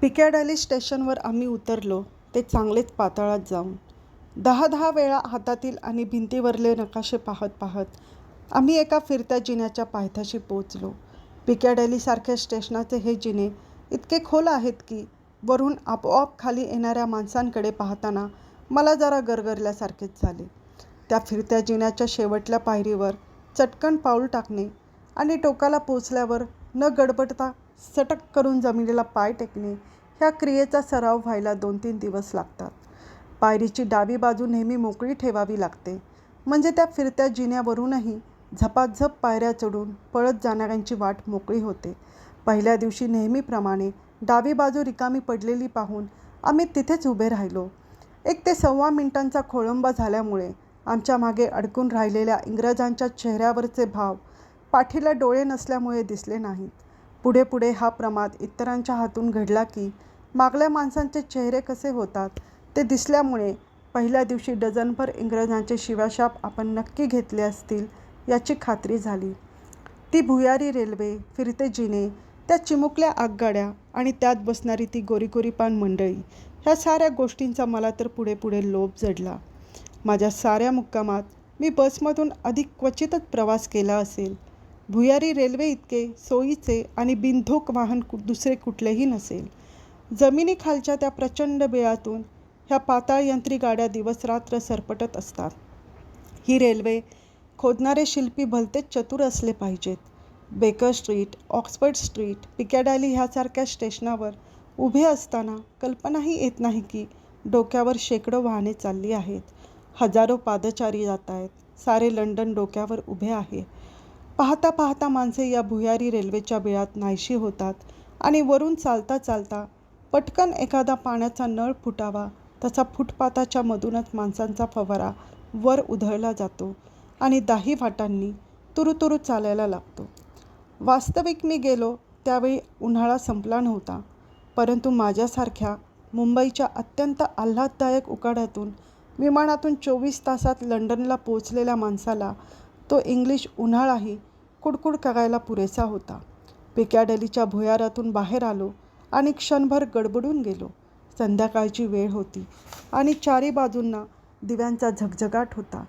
पिकॅडॅली स्टेशनवर आम्ही उतरलो ते चांगलेच पाताळात जाऊन. दहा दहा वेळा हातातील आणि भिंतीवरले नकाशे पाहत पाहत आम्ही एका फिरत्या जिन्याच्या पायथ्याशी पोचलो पिकॅडॅलीसारख्या स्टेशनाचे हे जिने इतके खोल आहेत की वरून आपोआप खाली येणाऱ्या माणसांकडे पाहताना मला जरा गरगरल्यासारखेच झाले. त्या फिरत्या जिन्याच्या शेवटल्या पायरीवर चटकन पाऊल टाकणे आणि टोकाला पोचल्यावर न गडबडता सटक करून जमिनीला पाय टेकणे ह्या क्रियेचा सराव व्हायला दोन तीन दिवस लागतात. पायरीची डावी बाजू नेहमी मोकळी ठेवावी लागते. म्हणजे त्या फिरत्या जिन्यावरूनही झपाझप पायऱ्या चढून पळत जाणाऱ्यांची वाट मोकळी होते. पहिल्या दिवशी नेहमीप्रमाणे डावी बाजू रिकामी पडलेली पाहून आम्ही तिथेच उभे राहिलो. एक ते सव्वा मिनिटांचा खोळंबा झाल्यामुळे आमच्या मागे अडकून राहिलेल्या इंग्रजांच्या चेहऱ्यावरचे भाव पाठीला डोळे नसल्यामुळे दिसले नाहीत. पुढे पुढे हा प्रमाद इतरांच्या हातून घडला की मागल्या माणसांचे चेहरे कसे होतात ते दिसल्यामुळे पहिल्या दिवशी डझनभर इंग्रजांचे शिवाशाप आपण नक्की घेतले असतील याची खात्री झाली. ती भुयारी रेल्वे फिरते जिने त्या चिमुकल्या आगगाड्या आणि त्यात बसणारी ती गोरीगोरीपान मंडळी ह्या साऱ्या गोष्टींचा मला तर पुढे पुढे लोभ जडला. माझ्या साऱ्या मुक्कामात मी बसमधून अधिक क्वचितच प्रवास केला असेल. भुयारी रेल्वे इतके सोयीचे आणि बिनधोक वाहन कु दुसरे कुठलेही नसेल. जमिनीखालच्या त्या प्रचंड बिळातून ह्या पाताळयंत्री गाड्या दिवसरात्र सरपटत असतात. ही रेल्वे खोदणारे शिल्पी भलतेच चतुर असले पाहिजेत. Baker Street Oxford Street Piccadilly ह्यासारख्या स्टेशनावर उभे असताना कल्पनाही येत नाही की डोक्यावर शेकडो वाहने चालली आहेत. हजारो पादचारी जात आहेत सारे लंडन डोक्यावर उभे आहे. पाहता पाहता माणसे या भुयारी रेल्वेच्या बिळात नाहीशी होतात आणि वरून चालता चालता पटकन एखादा पाण्याचा नळ फुटावा तसा फुटपाथाच्या मधूनच माणसांचा फवारा वर उधळला जातो आणि दाही वाटांनी तुरुतुरू चालायला लागतो. वास्तविक मी गेलो त्यावेळी उन्हाळा संपला नव्हता परंतु माझ्यासारख्या मुंबईच्या अत्यंत आल्हाददायक उकाड्यातून विमानातून चोवीस तासात लंडनला पोचलेल्या माणसाला तो इंग्लिश उन्हाळाही कुडकुड करायला पुरेसा होता. पिकॅडलीच्या भुयारातून बाहेर आलो आणि क्षणभर गडबडून गेलो. संध्याकाळची वेळ होती आणि चारी बाजूंना दिव्यांचा झगझगाट होता.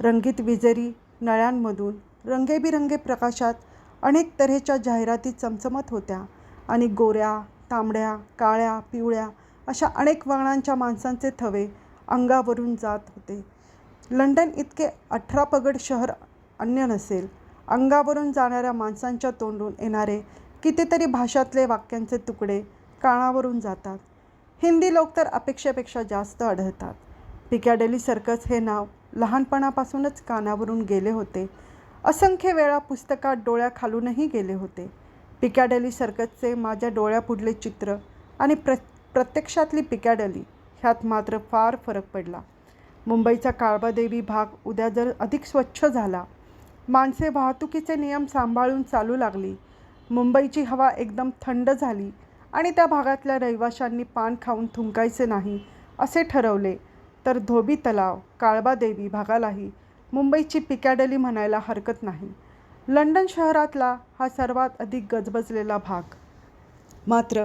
रंगीत विजेरी नळ्यांमधून रंगेबिरंगे प्रकाशात अनेक तऱ्हेच्या जाहिराती चमचमत होत्या आणि गोऱ्या तांबड्या काळ्या पिवळ्या अशा अनेक वर्णांच्या माणसांचे थवे अंगावरून जात होते. लंडन इतके अठरा पगड शहर अन्य नसेल अंगावरून जाणाऱ्या माणसांच्या तोंडून येणारे कितीतरी भाषातले वाक्यांचे तुकडे कानावरून जातात. हिंदी लोक तर अपेक्षेपेक्षा जास्त आढळतात. पिकॅडली सर्कस हे नाव लहानपणापासूनच कानावरून गेले होते. असंख्य वेळा पुस्तकात डोळ्याखालूनही गेले होते. पिकॅडेली सर्कसचे माझ्या डोळ्यापुढले चित्र आणि प्र प्रत्यक्षातली पिकॅडली ह्यात मात्र फार फरक पडला. मुंबईचा काळबादेवी भाग उद्या जर अधिक स्वच्छ झाला माणसे वाहतुकीचे नियम सांभाळून चालू लागली. मुंबईची हवा एकदम थंड झाली आणि त्या भागातल्या रहिवाशांनी पान खाऊन थुंकायचे नाही असे ठरवले. तर धोबी तलाव काळबादेवी भागालाही मुंबईची पिकॅडली म्हणायला हरकत नाही. लंडन शहरातला हा सर्वात अधिक गजबजलेला भाग. मात्र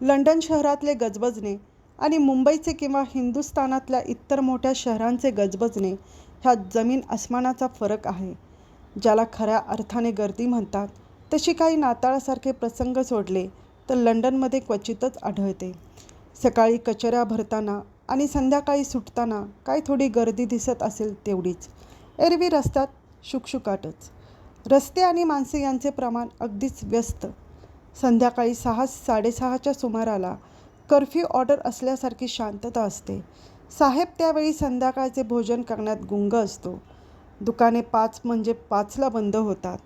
लंडन शहरातले गजबजणे आणि मुंबईचे किंवा हिंदुस्थानातल्या इतर मोठ्या शहरांचे गजबजणे ह्यात जमीन आसमानाचा फरक आहे. ज्याला खऱ्या अर्थाने गर्दी म्हणतात. तशी काही नाताळासारखे प्रसंग सोडले तर लंडनमध्ये क्वचितच आढळते. सकाळी कचऱ्या भरताना आणि संध्याकाळी सुटताना काय थोडी गर्दी दिसत असेल तेवढीच. एरवी रस्त्यात शुकशुकाटच. रस्ते आणि माणसे यांचे प्रमाण अगदीच व्यस्त. संध्याकाळी सहा साडेसहाच्या सुमाराला कर्फ्यू ऑर्डर असल्यासारखी शांतता असते. साहेब त्यावेळी संध्याकाळचे भोजन करण्यात गुंग असतो. दुकाने पाच म्हणजे पाचला बंद होतात.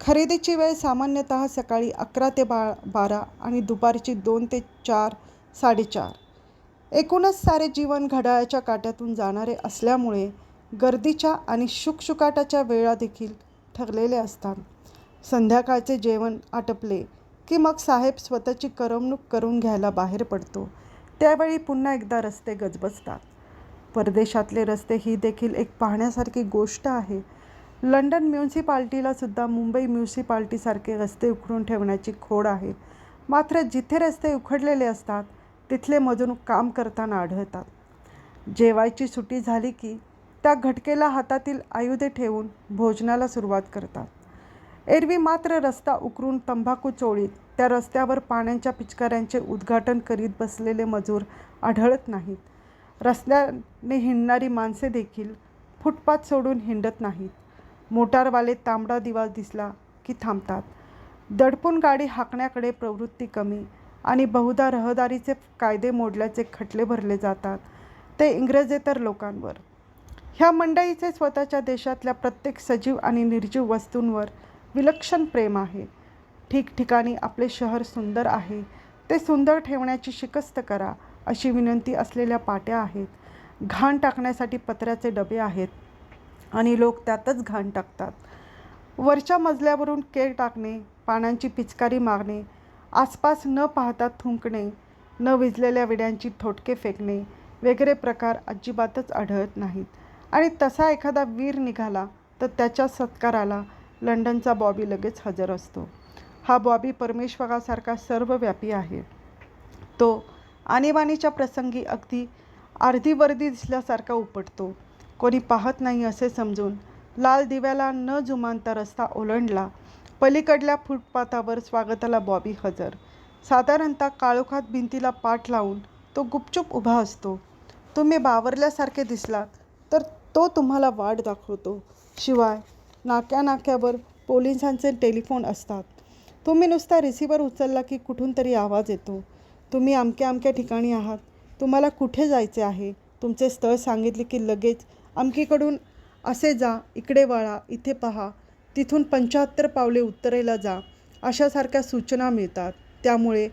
खरेदीची वेळ सामान्यतः सकाळी अकरा ते बा बारा आणि दुपारची दोन ते चार साडेचार. एकूणच सारे जीवन घड्याळाच्या काट्यातून जाणारे असल्यामुळे गर्दीच्या आणि शुकशुकाटाच्या वेळा देखील ठरलेले असतात. संध्याकाळचे जेवण आटपले की मग साहेब स्वतःची करमणूक करून घ्यायला बाहेर पडतो. त्यावेळी पुन्हा एकदा रस्ते गजबजतात. परदेशातले रस्ते ही देखील एक पाहण्यासारखी गोष्ट आहे. लंडन म्युन्सिपाल्टीला सुद्धा मुंबई म्युन्सिपाल्टीसारखे रस्ते उखडून ठेवण्याची खोड आहे. मात्र जिथे रस्ते उखडलेले असतात तिथले मजूर काम करताना आढळतात. जेवायची सुट्टी झाली की त्या घटकेला हातातील आयुधे ठेवून भोजनाला सुरुवात करतात. एरवी मात्र रस्ता उकरून तंबाखू चोळीत त्या रस्त्यावर पाण्याच्या पिचकाऱ्यांचे उद्घाटन करीत बसलेले मजूर आढळत नाहीत. रस्त्याने हिंडणारी माणसे देखील फुटपाथ सोडून हिंडत नाहीत. मोटारवाले तांबडा दिवा दिसला की थांबतात. दडपून गाडी हाकण्याकडे प्रवृत्ती कमी आणि बहुधा रहदारीचे कायदे मोडल्याचे खटले भरले जातात. ते इंग्रजेतर लोकांवर. ह्या मंडळीचे स्वतःच्या देशातल्या प्रत्येक सजीव आणि निर्जीव वस्तूंवर विलक्षण प्रेम आहे. ठिकठिकाणी आपले शहर सुंदर आहे. ते सुंदर ठेवण्याची शिकस्त करा. अशी विनंती असलेल्या पाट्या आहेत. घाण टाकण्यासाठी पत्र्याचे डबे आहेत आणि लोक त्यातच घाण टाकतात. वरच्या मजल्यावरून केळ टाकणे पाण्याची पिचकारी मारणे आसपास न पाहता थुंकणे न विजलेल्या विड्यांची थोटके फेकणे वगैरे प्रकार अजिबातच आढळत नाहीत. आणि तसा एखादा वीर निघाला तर त्याच्या सत्काराला लंडनचा बॉबी लगेच हजर असतो. हा बॉबी परमेश्वरासारखा सर्वव्यापी आहे. तो आणीबाणीच्या प्रसंगी अगदी अर्धी वर्दी दिसल्यासारखा उपटतो. कोणी पाहत नाही असे समजून लाल दिव्याला न जुमानता रस्ता ओलांडला. पलीकडल्या फुटपाथावर स्वागताला बॉबी हजर. साधारणतः काळोखात भिंतीला पाठ लावून तो गुपचूप उभा असतो. तुम्ही बावरल्यासारखे दिसलात तर तो तुम्हाला वाट दाखवतो. शिवाय नाक्या नाक्यावर पोलिसांचे टेलिफोन असतात. तुम्ही नुसता रिसिव्हर उचलला की कुठून तरी आवाज येतो. तुम्ही अमक्या अमक्या ठिकाणी आहात. तुम्हाला कुठे जायचे आहे? तुमचे स्थळ सांगितले की लगेच अमकीकडून असे जा इकडे वळा इथे पहा. तिथून पंच्याहत्तर पावले उत्तरेला जा. अशासारख्या सूचना मिळतात. त्यामुळे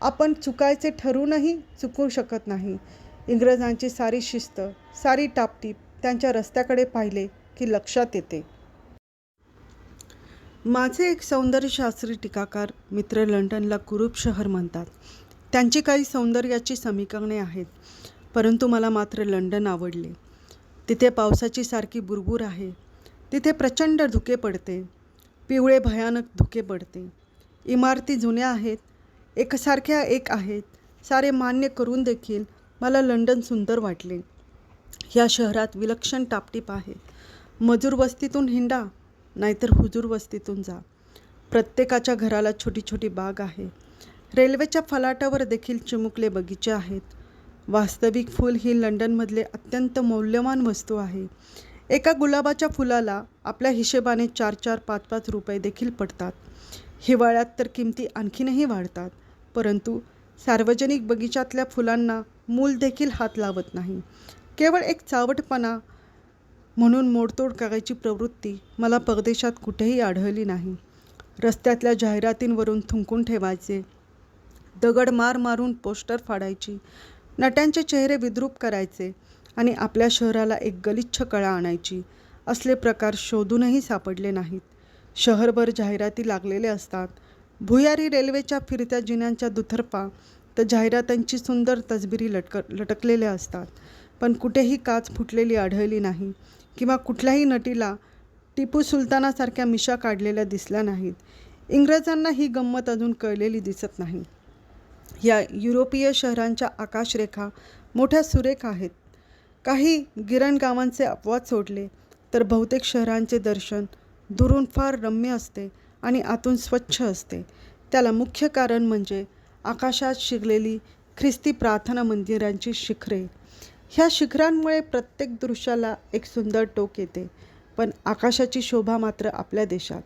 आपण चुकायचे ठरूनही चुकू शकत नाही. इंग्रजांची सारी शिस्त सारी टापटीप त्यांच्या रस्त्याकडे पाहिले की लक्षात येते. माझे एक सौंदर्यशास्त्री टीकाकार मित्र लंडनला कुरूप शहर म्हणतात. त्यांची काही सौंदर्याची समीकरणे आहेत. परंतु मला मात्र लंडन आवडले. तिथे पावसाची सारखी बुरबुर आहे. तिथे प्रचंड धुके पडते. पिवळे भयानक धुके पडते. इमारती जुन्या आहेत. एकसारख्या एक आहेत. सारे मान्य करून देखील मला लंडन सुंदर वाटले. ह्या शहरात विलक्षण टापटीप आहे. मजूर वस्तीतून हिंडा नाहीतर हुजूर वस्तीतून जा. प्रत्येकाच्या घराला छोटी छोटी बाग आहे. रेल्वेच्या फलाटावर देखील चिमुकले बगीचे आहेत. वास्तविक फूल ही लंडनमधले अत्यंत मौल्यवान वस्तू आहे. एका गुलाबाच्या फुलाला आपल्या हिशेबाने चार चार पाच पाच रुपये देखील पडतात. हिवाळ्यात तर किमती आणखीनही वाढतात परंतु सार्वजनिक बगीचातल्या फुलांना मूल देखील हात लावत नाही. केवळ एक चावटपणा म्हणून मोडतोड करायची प्रवृत्ती मला परदेशात कुठेही आढळली नाही. रस्त्यातल्या जाहिरातींवरून थुंकून ठेवायचे दगड मार मारून पोस्टर फाडायची. नट्यांचे चेहरे विद्रूप करायचे आणि आपल्या शहराला एक गलिच्छ कळा आणायची. असले प्रकार शोधूनही सापडले नाहीत. शहरभर जाहिराती लागलेले असतात. भुयारी रेल्वेच्या फिरत्या जिन्यांच्या दुथरपा तर जाहिरातांची सुंदर तसबिरी लटक लटकलेल्या असतात. पण कुठेही काच फुटलेली आढळली नाही किंवा कुठल्याही नटीला टिपू सुलतानासारख्या मिशा काढलेल्या दिसल्या नाहीत. इंग्रजांना ही गंमत अजून कळलेली दिसत नाही. या युरोपीय शहरांच्या आकाशरेखा मोठ्या सुरेख आहेत. काही गिरणगावांचे अपवाद सोडले तर बहुतेक शहरांचे दर्शन दुरून फार रम्य असते आणि आतून स्वच्छ असते. त्याला मुख्य कारण म्हणजे आकाशात शिरलेली ख्रिस्ती प्रार्थना मंदिरांची शिखरे. ह्या शिखरांमुळे प्रत्येक दृश्याला एक सुंदर टोक येते पण आकाशाची शोभा मात्र आपल्या देशात.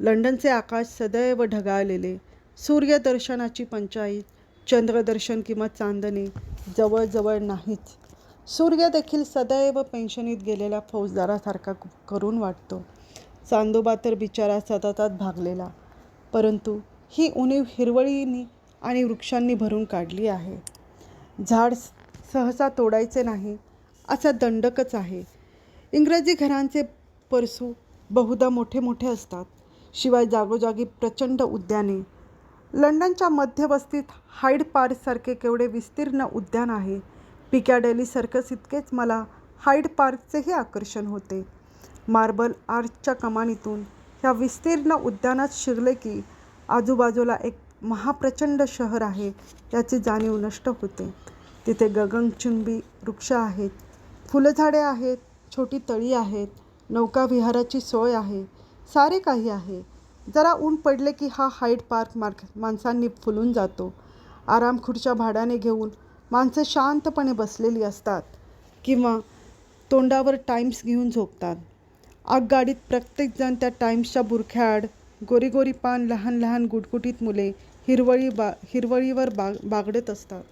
लंडनचे आकाश सदैव ढगाळलेले सूर्यदर्शनाची पंचाईत चंद्रदर्शन किंवा चांदणे जवळजवळ नाहीच. सूर्य देखील सदैव पेन्शनीत गेलेल्या फौजदारासारखा करून वाटतो. चांदोबा तर बिचारा सततात भागलेला. परंतु ही उणीव हिरवळीनी आणि वृक्षांनी भरून काढली आहे. झाड सहसा तोडायचे नाही असा दंडकच आहे. इंग्रजी घरांचे परसू बहुधा मोठे मोठे असतात. शिवाय जागोजागी प्रचंड उद्याने लंडनच्या मध्यवस्तीत हाईड पार्कसारखे केवढे विस्तीर्ण उद्यान आहे. पिकॅडेली सर्कस इतकेच मला हाईड पार्कचेही आकर्षण होते. मार्बल आर्चच्या कमानीतून ह्या विस्तीर्ण उद्यानात शिरले की आजूबाजूला एक महाप्रचंड शहर आहे याची जाणीव नष्ट होते. तिथे गगनचुंबी वृक्ष आहेत फुलझाडे आहेत छोटी तळी आहेत नौकाविहाराची सोय आहे सारे काही आहे. जरा ऊन पडले की हा हाईड पार्क मार्क माणसांनी फुलून जातो. आराम खुर्च्या भाड्याने घेऊन माणसं शांतपणे बसलेली असतात किंवा तोंडावर टाईम्स घेऊन झोपतात. आगगाडीत प्रत्येकजण त्या टाईम्सच्या बुरख्याआड गोरीगोरी पान लहान लहान गुटगुटीत मुले हिरवळी बा हिरवळीवर बाग बागडत असतात.